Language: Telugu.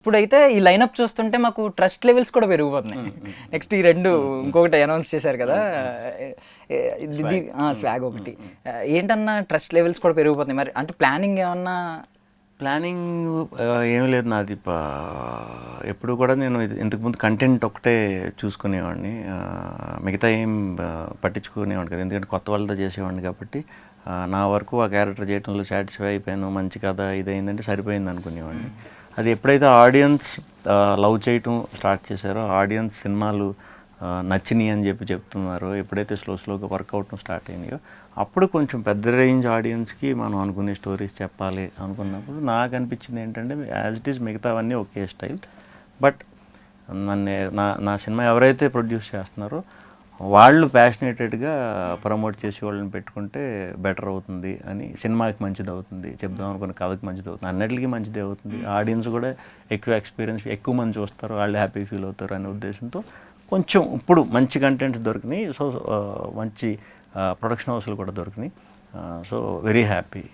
ఇప్పుడైతే ఈ లైనప్ చూస్తుంటే మాకు ట్రస్ట్ లెవెల్స్ కూడా పెరిగిపోతున్నాయి. నెక్స్ట్ ఈ రెండు ఇంకొకటి అనౌన్స్ చేశారు కదా. ఇది స్వాగ్ ఒకటి. ఏంటన్నా ట్రస్ట్ లెవెల్స్ కూడా పెరిగిపోతున్నాయి? మరి అంటే ప్లానింగ్ ఏమన్నా? ప్లానింగ్ ఏమీ లేదు నాది. ఎప్పుడు కూడా నేను ఇంతకుముందు కంటెంట్ ఒకటే చూసుకునేవాడిని. మిగతా ఏం పట్టించుకునేవాడిని కదా. ఎందుకంటే కొత్త వాళ్ళతో చేసేవాడిని కాబట్టి నా వరకు ఆ క్యారెక్టర్ చేయడంలో సాటిస్ఫై అయిపోయాను. మంచి కథ ఇదైందంటే సరిపోయింది అనుకునేవాడిని. అది ఎప్పుడైతే ఆడియన్స్ లవ్ చేయటం స్టార్ట్ చేశారో ఆడియన్స్ సినిమాలు నచ్చినాయి అని చెప్పి చెప్తున్నారో ఎప్పుడైతే స్లో స్లోగా వర్క్ అవటం స్టార్ట్ అయినాయో అప్పుడు కొంచెం పెద్ద రేంజ్ ఆడియన్స్కి మనం అనుకునే స్టోరీస్ చెప్పాలి అనుకున్నప్పుడు నాకు అనిపించింది ఏంటంటే యాజ్ ఇట్ ఈస్ మిగతావన్నీ ఒకే స్టైల్. బట్ నన్ను నా నా సినిమా ఎవరైతే ప్రొడ్యూస్ చేస్తున్నారో వాళ్ళు ప్యాషనేటెడ్గా ప్రమోట్ చేసి వాళ్ళని పెట్టుకుంటే బెటర్ అవుతుంది అని సినిమాకి మంచిది అవుతుంది చెప్దాం అనుకున్న కథకి మంచిది అవుతుంది అన్నిటికీ మంచిది అవుతుంది. ఆడియన్స్ కూడా ఎక్కువ ఎక్స్పీరియన్స్ ఎక్కువ మంది చూస్తారు వాళ్ళు హ్యాపీ ఫీల్ అవుతారు అనే ఉద్దేశంతో కొంచెం ఇప్పుడు మంచి కంటెంట్స్ దొరికినాయి. సో మంచి ప్రొడక్షన్ హౌస్లు కూడా దొరికినాయి. So very happy